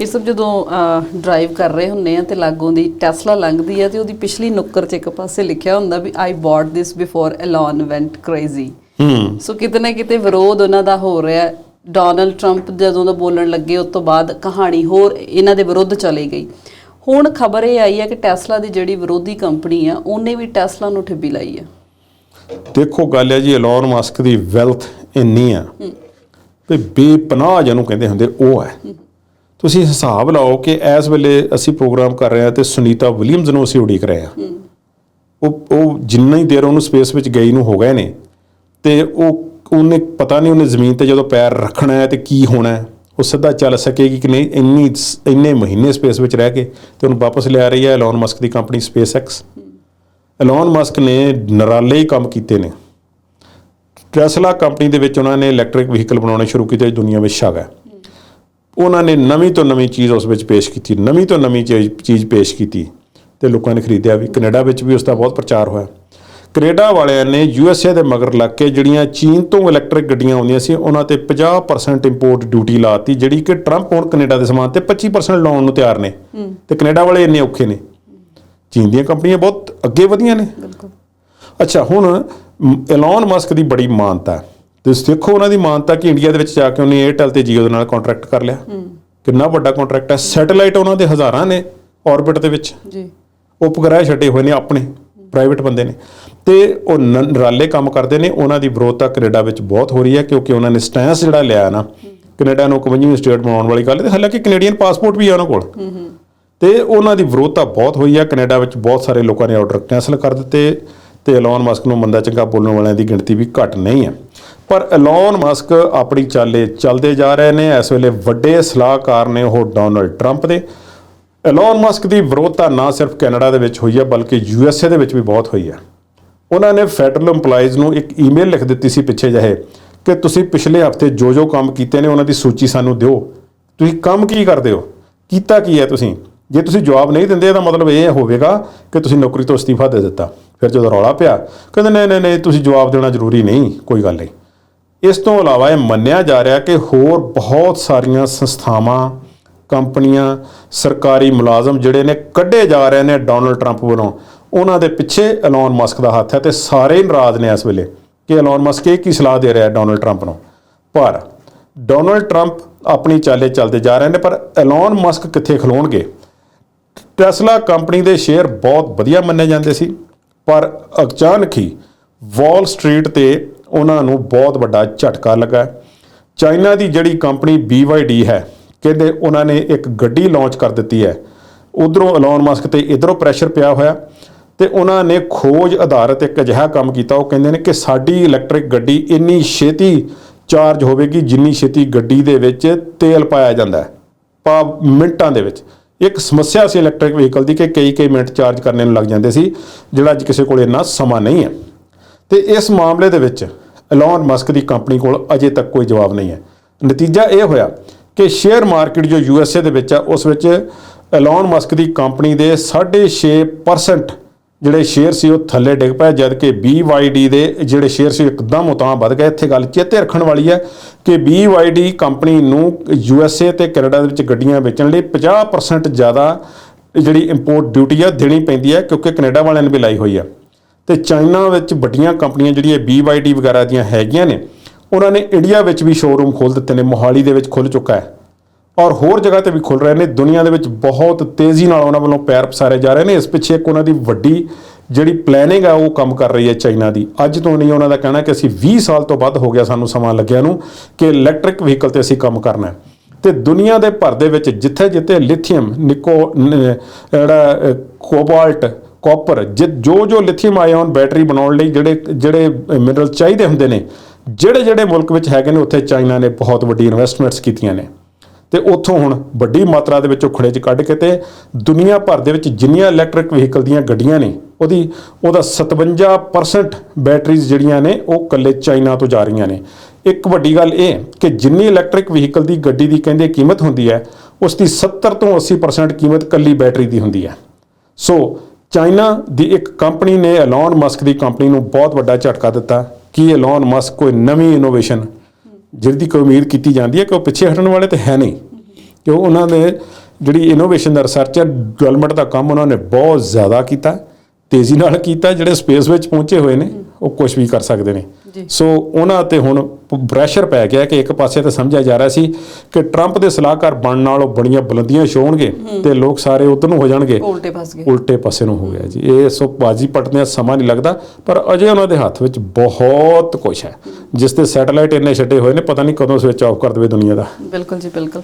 ਇਹ ਸਭ ਜਦੋਂ ਡਰਾਈਵ ਕਰ ਰਹੇ ਹੁੰਨੇ ਆ ਤੇ ਲਾਗੋਂ ਦੀ ਟੈਸਲਾ ਲੰਘਦੀ ਆ ਤੇ ਉਹਦੀ ਪਿਛਲੀ ਨੁੱਕਰ 'ਚ ਇੱਕ ਪਾਸੇ ਲਿਖਿਆ ਹੁੰਦਾ ਵੀ I bought this before Elon went crazy ਹੂੰ। ਸੋ ਕਿਤੇ ਨਾ ਕਿਤੇ ਵਿਰੋਧ ਉਹਨਾਂ ਦਾ ਹੋ ਰਿਹਾ। ਡੋਨਲਡ ਟਰੰਪ ਜਦੋਂ ਦਾ ਬੋਲਣ ਲੱਗੇ ਉਸ ਤੋਂ ਬਾਅਦ ਕਹਾਣੀ ਹੋਰ ਇਹਨਾਂ ਦੇ ਵਿਰੁੱਧ ਚਲੀ ਗਈ। ਹੁਣ ਖਬਰ ਇਹ ਆਈ ਹੈ ਕਿ ਟੈਸਲਾ ਦੀ ਜਿਹੜੀ ਵਿਰੋਧੀ ਕੰਪਨੀ ਆ ਉਹਨੇ ਵੀ ਟੈਸਲਾ ਨੂੰ ਠੱਬੀ ਲਾਈ ਆ। ਦੇਖੋ ਗੱਲ ਹੈ ਜੀ ਐਲਨ ਮਸਕ ਦੀ ਵੈਲਥ ਇੰਨੀ ਆ ਵੀ ਬੇਪਨਾਹ ਜਿਹਨੂੰ ਕਹਿੰਦੇ ਹੁੰਦੇ ਉਹ ਹੈ। ਤੁਸੀਂ ਹਿਸਾਬ ਲਾਓ ਕਿ ਇਸ ਵੇਲੇ ਅਸੀਂ ਪ੍ਰੋਗਰਾਮ ਕਰ ਰਹੇ ਹਾਂ ਤੇ ਸੁਨੀਤਾ ਵਿਲੀਅਮਸ ਨੂੰ ਅਸੀਂ ਉਡੀਕ ਰਹੇ ਹਾਂ। ਉਹ ਉਹ ਜਿੰਨਾ ਹੀ ਦੇਰ ਉਹਨੂੰ ਸਪੇਸ ਵਿੱਚ ਗਈ ਨੂੰ ਹੋ ਗਏ ਨੇ ਤੇ ਉਹ ਉਹਨੇ ਪਤਾ ਨਹੀਂ ਉਹਨੇ ਜ਼ਮੀਨ ਤੇ ਜਦੋਂ ਪੈਰ ਰੱਖਣਾ ਹੈ ਤੇ ਕੀ ਹੋਣਾ ਹੈ ਉਹ ਸਿੱਧਾ ਚੱਲ ਸਕੇਗੀ ਕਿ ਨਹੀਂ ਇੰਨੀ ਇੰਨੇ ਮਹੀਨੇ ਸਪੇਸ ਵਿੱਚ ਰਹਿ ਕੇ ਤੇ ਉਹਨੂੰ ਵਾਪਸ ਲਿਆ ਰਹੀ ਹੈ ਐਲਨ ਮਸਕ ਦੀ ਕੰਪਨੀ SpaceX ਐਲਨ ਮਸਕ ਨੇ ਨਰਾਲੇ ਹੀ ਕੰਮ ਕੀਤੇ ਨੇ। ਟੈਸਲਾ ਕੰਪਨੀ ਦੇ ਵਿੱਚ ਉਹਨਾਂ ਨੇ ਇਲੈਕਟ੍ਰਿਕ ਵਹੀਕਲ ਬਣਾਉਣੇ ਸ਼ੁਰੂ ਕੀਤੇ ਦੁਨੀਆ ਵਿੱਚ ਛਾ ਗਏ ਉਹਨਾਂ ਨੇ ਨਵੀਂ ਤੋਂ ਨਵੀਂ ਚੀਜ਼ ਉਸ ਵਿੱਚ ਪੇਸ਼ ਕੀਤੀ ਨਵੀਂ ਤੋਂ ਨਵੀਂ ਚੀਜ਼ ਪੇਸ਼ ਕੀਤੀ ਤੇ ਲੋਕਾਂ ਨੇ ਖਰੀਦਿਆ ਵੀ। ਕੈਨੇਡਾ ਵਿੱਚ ਵੀ ਉਸ ਦਾ ਬਹੁਤ ਪ੍ਰਚਾਰ ਹੋਇਆ। ਕੈਨੇਡਾ ਵਾਲਿਆਂ ਨੇ ਯੂਐਸਏ ਦੇ ਮਗਰ ਲੱਗ ਕੇ ਜਿਹੜੀਆਂ ਚੀਨ ਤੋਂ ਇਲੈਕਟ੍ਰਿਕ ਗੱਡੀਆਂ ਆਉਂਦੀਆਂ ਸੀ ਉਹਨਾਂ ਤੇ 50% ਇੰਪੋਰਟ ਡਿਊਟੀ ਲਾਤੀ ਜਿਹੜੀ ਕਿ ਟਰੰਪ ਹੁਣ ਕੈਨੇਡਾ ਦੇ ਸਮਾਨ ਤੇ 25% ਲਾਉਣ ਨੂੰ ਤਿਆਰ ਨੇ। ਤੇ ਕੈਨੇਡਾ ਵਾਲੇ ਇੰਨੇ ਔਖੇ ਨੇ। ਚੀਨ ਦੀਆਂ ਕੰਪਨੀਆਂ ਬਹੁਤ ਅੱਗੇ ਵਧੀਆਂ ਨੇ। ਬਿਲਕੁਲ। ਅੱਛਾ ਹੁਣ ਐਲਨ ਮਸਕ ਦੀ ਬੜੀ ਮਾਨਤਾ ਹੈ। ਤੁਸੀਂ ਦੇਖੋ ਉਹਨਾਂ ਦੀ ਮਾਨਤਾ ਕਿ ਇੰਡੀਆ ਦੇ ਵਿੱਚ ਜਾ ਕੇ ਉਹਨੇ 에ਅਰਟੈਲ ਤੇ ਜੀਓ ਦੇ ਨਾਲ ਕੰਟਰੈਕਟ ਕਰ ਲਿਆ। ਕਿੰਨਾ ਵੱਡਾ ਕੰਟਰੈਕਟ ਹੈ। ਸੈਟੇਲਾਈਟ ਉਹਨਾਂ ਦੇ ਹਜ਼ਾਰਾਂ ਨੇ ਆਰਬਿਟ ਦੇ ਵਿੱਚ। ਜੀ। ਉਪਗ੍ਰਹਿ ਛੱਡੇ ਹੋਏ ਨੇ ਆਪਣੇ ਪ੍ਰਾਈਵੇਟ ਬੰਦੇ ਨੇ। ਤੇ ਉਹ ਨਰਾਲੇ ਕੰਮ ਕਰਦੇ ਨੇ। ਉਹਨਾਂ ਦੀ ਵਿਰੋਧਤਾ ਕੈਨੇਡਾ ਵਿੱਚ ਬਹੁਤ ਹੋ ਰਹੀ ਹੈ ਕਿਉਂਕਿ ਉਹਨਾਂ ਨੇ ਸਟੈਂਸ ਜਿਹੜਾ ਲਿਆ ਨਾ ਕੈਨੇਡਾ ਨੂੰ 51ਵੀਂ ਸਟੇਟ ਬਣਾਉਣ ਵਾਲੀ ਗੱਲ ਤੇ ਹਾਲਾਂਕਿ ਕੈਨੇਡੀਅਨ ਪਾਸਪੋਰਟ ਵੀ ਹੈ ਉਹਨਾਂ ਕੋਲ। ਤੇ ਉਹਨਾਂ ਦੀ ਵਿਰੋਧਤਾ ਬਹੁਤ ਹੋਈ ਹੈ। ਕੈਨੇਡਾ ਵਿੱਚ ਬਹੁਤ ਸਾਰੇ ਲੋਕਾਂ ਨੇ ਆਰਡਰ ਕੈਨਸਲ ਕਰ ਦਿੱਤੇ। ਤੇ ਐਲਨ ਮਸਕ ਨੂੰ ਮੰਦਾ ਚੰਗਾ ਬੋਲਣ ਵਾਲਿਆਂ ਦੀ ਗਿਣਤੀ ਵੀ ਘੱਟ ਨਹੀਂ ਹੈ। ਪਰ ਐਲਨ ਮਸਕ ਆਪਣੀ ਚਾਲੇ ਚੱਲਦੇ ਜਾ ਰਹੇ ਨੇ। ਇਸ ਵੇਲੇ ਵੱਡੇ ਸਲਾਹਕਾਰ ਨੇ ਉਹ ਡੋਨਲਡ ਟਰੰਪ ਦੇ। ਐਲਨ ਮਸਕ ਦੀ ਵਿਰੋਧਤਾ ਨਾ ਸਿਰਫ ਕੈਨੇਡਾ ਦੇ ਵਿੱਚ ਹੋਈ ਹੈ, ਬਲਕਿ ਯੂਐਸਏ ਦੇ ਵਿੱਚ ਵੀ ਬਹੁਤ ਹੋਈ ਹੈ। ਉਹਨਾਂ ਨੇ ਫੈਡਰਲ EMPLOYEES ਨੂੰ ਇੱਕ ਈਮੇਲ ਲਿਖ ਦਿੱਤੀ ਸੀ ਪਿੱਛੇ ਜਿਹੇ ਕਿ ਤੁਸੀਂ ਪਿਛਲੇ ਹਫ਼ਤੇ ਜੋ ਜੋ ਕੰਮ ਕੀਤੇ ਨੇ, ਉਹਨਾਂ ਦੀ ਸੂਚੀ ਸਾਨੂੰ ਦਿਓ। ਤੁਸੀਂ ਕੰਮ ਕੀ ਕਰਦੇ ਹੋ? ਕੀਤਾ ਕੀ ਹੈ ਤੁਸੀਂ? ਜੇ ਤੁਸੀਂ ਜਵਾਬ ਨਹੀਂ ਦਿੰਦੇ, ਇਹਦਾ ਮਤਲਬ ਇਹ ਹੋਵੇਗਾ ਕਿ ਤੁਸੀਂ ਨੌਕਰੀ ਤੋਂ ਅਸਤੀਫਾ ਦੇ ਦਿੱਤਾ। ਫਿਰ ਜਦੋਂ ਰੌਲਾ ਪਿਆ, ਕਹਿੰਦੇ, ਨਹੀਂ ਨਹੀਂ ਨਹੀਂ, ਤੁਸੀਂ ਜਵਾਬ ਦੇਣਾ ਜ਼ਰੂਰੀ ਨਹੀਂ। ਕੋਈ ਗੱਲ ਨਹੀਂ। ਇਸ ਤੋਂ ਇਲਾਵਾ ਇਹ ਮੰਨਿਆ ਜਾ ਰਿਹਾ ਕਿ ਹੋਰ ਬਹੁਤ ਸਾਰੀਆਂ ਸੰਸਥਾਵਾਂ, ਕੰਪਨੀਆਂ, ਸਰਕਾਰੀ ਮੁਲਾਜ਼ਮ ਜਿਹੜੇ ਨੇ ਕੱਢੇ ਜਾ ਰਹੇ ਨੇ ਡੋਨਲਡ ਟਰੰਪ ਵੱਲੋਂ। ਉਹਨਾਂ ਦੇ ਪਿੱਛੇ ਐਲਨ ਮਸਕ ਦਾ ਹੱਥ ਹੈ ਤੇ ਸਾਰੇ ਨਾਰਾਜ਼ ਨੇ ਇਸ ਵੇਲੇ ਕਿ ਐਲਨ ਮਸਕ ਇਹ ਕੀ ਸਲਾਹ ਦੇ ਰਿਹਾ ਡੋਨਲਡ ਟਰੰਪ ਨੂੰ। ਪਰ ਡੋਨਲਡ ਟਰੰਪ ਆਪਣੀ ਚਾਲੇ ਚੱਲਦੇ ਜਾ ਰਹੇ ਨੇ, ਪਰ ਐਲਨ ਮਸਕ ਕਿੱਥੇ ਖਲੋਣਗੇ? ਟੈਸਲਾ ਕੰਪਨੀ ਦੇ ਸ਼ੇਅਰ ਬਹੁਤ ਵਧੀਆ ਮੰਨੇ ਜਾਂਦੇ ਸੀ, ਪਰ ਅਚਾਨਕ ਹੀ ਵਾਲ ਸਟਰੀਟ ਤੇ ਉਹਨਾਂ ਨੂੰ ਬਹੁਤ ਵੱਡਾ ਝਟਕਾ ਲੱਗਾ ਚਾਈਨਾ ਦੀ ਜਿਹੜੀ ਕੰਪਨੀ BYD ਹੈ, ਕਹਿੰਦੇ ਉਹਨਾਂ ਨੇ ਇੱਕ ਗੱਡੀ ਲਾਂਚ ਕਰ ਦਿੱਤੀ ਹੈ। ਉਧਰੋਂ ਐਲਨ ਮਸਕ ਤੇ ਇਧਰੋਂ ਪ੍ਰੈਸ਼ਰ ਪਿਆ ਹੋਇਆ ਤੇ ਉਹਨਾਂ ਨੇ ਖੋਜ ਆਧਾਰਿਤ ਇੱਕ ਅਜਿਹਾ ਕੰਮ ਕੀਤਾ। ਉਹ ਕਹਿੰਦੇ ਨੇ ਕਿ ਸਾਡੀ ਇਲੈਕਟ੍ਰਿਕ ਗੱਡੀ ਇੰਨੀ ਛੇਤੀ ਚਾਰਜ ਹੋਵੇਗੀ ਜਿੰਨੀ ਛੇਤੀ ਗੱਡੀ ਦੇ ਵਿੱਚ ਤੇਲ ਪਾਇਆ ਜਾਂਦਾ ਹੈ। ਪਾ ਮਿੰਟਾਂ ਦੇ ਵਿੱਚ। ਇੱਕ ਸਮੱਸਿਆ ਸੀ ਇਲੈਕਟ੍ਰਿਕ ਵਹੀਕਲ ਦੀ ਕਿ ਕਈ ਕਈ ਮਿੰਟ ਚਾਰਜ ਕਰਨੇ ਨੂੰ ਲੱਗ ਜਾਂਦੇ ਸੀ, ਜਿਹੜਾ ਅੱਜ ਕਿਸੇ ਕੋਲ ਇੰਨਾ ਸਮਾਂ ਨਹੀਂ ਹੈ। ਤੇ ਇਸ ਮਾਮਲੇ ਦੇ ਵਿੱਚ ਐਲਨ ਮਸਕ ਦੀ ਕੰਪਨੀ ਕੋਲ ਅਜੇ ਤੱਕ ਕੋਈ ਜਵਾਬ ਨਹੀਂ ਹੈ। ਨਤੀਜਾ ਇਹ ਹੋਇਆ ਕਿ ਸ਼ੇਅਰ ਮਾਰਕੀਟ ਜੋ ਯੂ ਐੱਸ ਏ ਦੇ ਵਿੱਚ ਆ, ਉਸ ਵਿੱਚ ਐਲਨ ਮਸਕ ਦੀ ਕੰਪਨੀ ਦੇ 6.5% ਜਿਹੜੇ ਸ਼ੇਅਰ ਸੀ, ਉਹ ਥੱਲੇ ਡਿੱਗ ਪਏ ਜਦ ਕਿ BYD ਦੇ ਜਿਹੜੇ ਸ਼ੇਅਰ ਸੀ ਇੱਕਦਮ ਉਤਾਂ ਵੱਧ ਗਏ। ਇੱਥੇ ਗੱਲ ਚੇਤੇ ਰੱਖਣ ਵਾਲੀ ਹੈ ਕਿ BYD ਕੰਪਨੀ ਨੂੰ ਯੂਐਸਏ ਤੇ ਕੈਨੇਡਾ ਦੇ ਵਿੱਚ ਗੱਡੀਆਂ ਵੇਚਣ ਲਈ 50% ਜ਼ਿਆਦਾ ਜਿਹੜੀ ਇੰਪੋਰਟ ਡਿਊਟੀ ਆ, ਦੇਣੀ ਪੈਂਦੀ ਹੈ, ਕਿਉਂਕਿ ਕੈਨੇਡਾ ਵਾਲਿਆਂ ਨੇ ਵੀ ਲਾਈ ਹੋਈ ਆ। ਤੇ ਚਾਈਨਾ ਵਿੱਚ ਵੱਡੀਆਂ ਕੰਪਨੀਆਂ ਜਿਹੜੀਆਂ BYD ਵਗੈਰਾ ਦੀਆਂ ਹੈਗੀਆਂ ਨੇ, ਉਹਨਾਂ ਨੇ ਇੰਡੀਆ ਵਿੱਚ ਵੀ ਸ਼ੋਰੂਮ ਖੋਲ ਦਿੱਤੇ ਨੇ, ਮੋਹਾਲੀ ਦੇ ਵਿੱਚ ਖੁੱਲ ਚੁੱਕਾ ਹੈ। ਔਰ ਹੋਰ ਜਗ੍ਹਾ ਤੇ ਵੀ ਖੁੱਲ ਰਹੇ ਨੇ, ਦੁਨੀਆ ਦੇ ਵਿੱਚ ਬਹੁਤ ਤੇਜ਼ੀ ਨਾਲ ਉਹਨਾਂ ਵੱਲੋਂ ਪੈਰ ਪਸਾਰੇ ਜਾ ਰਹੇ ਨੇ। ਇਸ ਪਿੱਛੇ ਇੱਕ ਉਹਨਾਂ ਦੀ ਵੱਡੀ ਜਿਹੜੀ ਪਲੈਨਿੰਗ ਆ, ਉਹ ਕੰਮ ਕਰ ਰਹੀ ਹੈ ਚਾਈਨਾ ਦੀ। ਅੱਜ ਤੋਂ ਨਹੀਂ, ਉਹਨਾਂ ਦਾ ਕਹਿਣਾ ਕਿ ਅਸੀਂ 20 ਸਾਲ ਤੋਂ ਵੱਧ ਹੋ ਗਿਆ ਸਾਨੂੰ ਸਮਾਂ ਲੱਗਿਆ ਨੂੰ ਕਿ ਇਲੈਕਟ੍ਰਿਕ ਵਹੀਕਲ ਤੇ ਅਸੀਂ ਕੰਮ ਕਰਨਾ ਹੈ। ਤੇ ਦੁਨੀਆ ਦੇ ਭਰ ਦੇ ਵਿੱਚ ਜਿੱਥੇ ਜਿੱਥੇ ਲਿਥੀਅਮ ਨਿਕੋ ਜਿਹੜਾ ਕੋਬਾਲਟ ਕਾਪਰ ਜੋ ਜੋ ਲਿਥੀਅਮ ਆਇਓਨ ਬੈਟਰੀ ਬਣਾਉਣ ਲਈ ਜਿਹੜੇ ਜਿਹੜੇ ਮਿਨਰਲ ਚਾਹੀਦੇ ਹੁੰਦੇ ਨੇ, ਜਿਹੜੇ ਜਿਹੜੇ ਮੁਲਕ ਵਿੱਚ ਹੈਗੇ ਨੇ, ਉੱਥੇ ਚਾਈਨਾ ਨੇ ਬਹੁਤ ਵੱਡੀ ਇਨਵੈਸਟਮੈਂਟਸ ਕੀਤੀਆਂ ਨੇ। ਤੇ ਉੱਥੋਂ ਹੁਣ ਵੱਡੀ ਮਾਤਰਾ ਦੇ ਵਿੱਚ ਉਖੜੇ 'ਚ ਕੱਢ ਕੇ ਤੇ ਦੁਨੀਆ ਭਰ ਦੇ ਵਿੱਚ ਜਿੰਨੀਆਂ ਇਲੈਕਟ੍ਰਿਕ ਵਹੀਕਲ ਦੀਆਂ ਗੱਡੀਆਂ ਨੇ, ਉਹਦੀ ਉਹਦਾ 57% ਬੈਟਰੀਜ਼ ਜਿਹੜੀਆਂ ਨੇ, ਉਹ ਕੱਲੇ ਚਾਈਨਾ ਤੋਂ ਜਾ ਰਹੀਆਂ ਨੇ। ਇੱਕ ਵੱਡੀ ਗੱਲ ਇਹ ਕਿ ਜਿੰਨੀ ਇਲੈਕਟ੍ਰਿਕ ਵਹੀਕਲ ਦੀ ਗੱਡੀ ਦੀ ਕਹਿੰਦੇ ਕੀਮਤ ਹੁੰਦੀ ਹੈ, ਉਸ ਦੀ 70 ਤੋਂ 80% ਕੀਮਤ ਕੱਲੀ ਬੈਟਰੀ ਦੀ ਹੁੰਦੀ ਹੈ। ਸੋ ਚਾਈਨਾ ਦੀ ਇੱਕ ਕੰਪਨੀ ਨੇ ਐਲਨ ਮਸਕ ਦੀ ਕੰਪਨੀ ਨੂੰ ਬਹੁਤ ਵੱਡਾ ਝਟਕਾ ਦਿੱਤਾ ਕਿ ਐਲਨ ਮਸਕ ਕੋਈ ਨਵੀਂ ਇਨੋਵੇਸ਼ਨ ਜਿਹਦੀ ਕੋਈ ਉਮੀਦ ਕੀਤੀ ਜਾਂਦੀ ਹੈ ਕਿ ਉਹ ਪਿੱਛੇ ਹਟਣ ਵਾਲੇ ਤੇ ਹੈ ਨਹੀਂ। ਕਿ ਉਹਨਾਂ ਨੇ ਜਿਹੜੀ ਇਨੋਵੇਸ਼ਨ ਦਾ ਰਿਸਰਚ ਹੈ ਡਿਵੈਲਪਮੈਂਟ ਦਾ ਕੰਮ ਉਹਨਾਂ ਨੇ ਬਹੁਤ ਜ਼ਿਆਦਾ ਕੀਤਾ, ਤੇਜ਼ੀ ਨਾਲ ਕੀਤਾ, ਜਿਹੜੇ ਸਪੇਸ ਵਿੱਚ ਪਹੁੰਚੇ ਹੋਏ ਨੇ। ਉਹ ਕੁਝ ਵੀ ਕਰ ਸਕਦੇ ਨੇ। ਸੋ ਉਹਨਾਂ ਤੇ ਹੁਣ ਪ੍ਰੈਸ਼ਰ ਪੈ ਗਿਆ ਕਿ ਇੱਕ ਪਾਸੇ ਤਾਂ ਸਮਝਿਆ ਜਾ ਰਿਹਾ ਸੀ ਕਿ ਟਰੰਪ ਦੇ ਸਲਾਹਕਾਰ ਬਣਨ ਨਾਲ ਉਹ ਬੜੀਆਂ ਬੁਲੰਦੀਆਂ ਛੋਣਗੇ ਤੇ ਲੋਕ ਸਾਰੇ ਉਧਰ ਨੂੰ ਹੋ ਜਾਣਗੇ। ਉਲਟੇ ਗਏ ਉਲਟੇ ਪਾਸੇ ਨੂੰ ਹੋ ਗਿਆ ਜੀ। ਇਹ ਸੋ ਬਾਜੀ ਪਟਦਿਆਂ ਸਮਾਂ ਨਹੀਂ ਲੱਗਦਾ ਪਰ ਅਜੇ ਉਹਨਾਂ ਦੇ ਹੱਥ ਵਿੱਚ ਬਹੁਤ ਕੁਝ ਹੈ। ਜਿਸ ਤੇ ਸੈਟੇਲਾਈਟ ਇੰਨੇ ਛੱਡੇ ਹੋਏ ਨੇ ਪਤਾ ਨਹੀਂ ਕਦੋਂ ਸਵਿਚ ਆਫ ਕਰ ਦੇਵੇ ਦੁਨੀਆ ਦਾ। ਬਿਲਕੁਲ ਜੀ ਬਿਲਕੁਲ।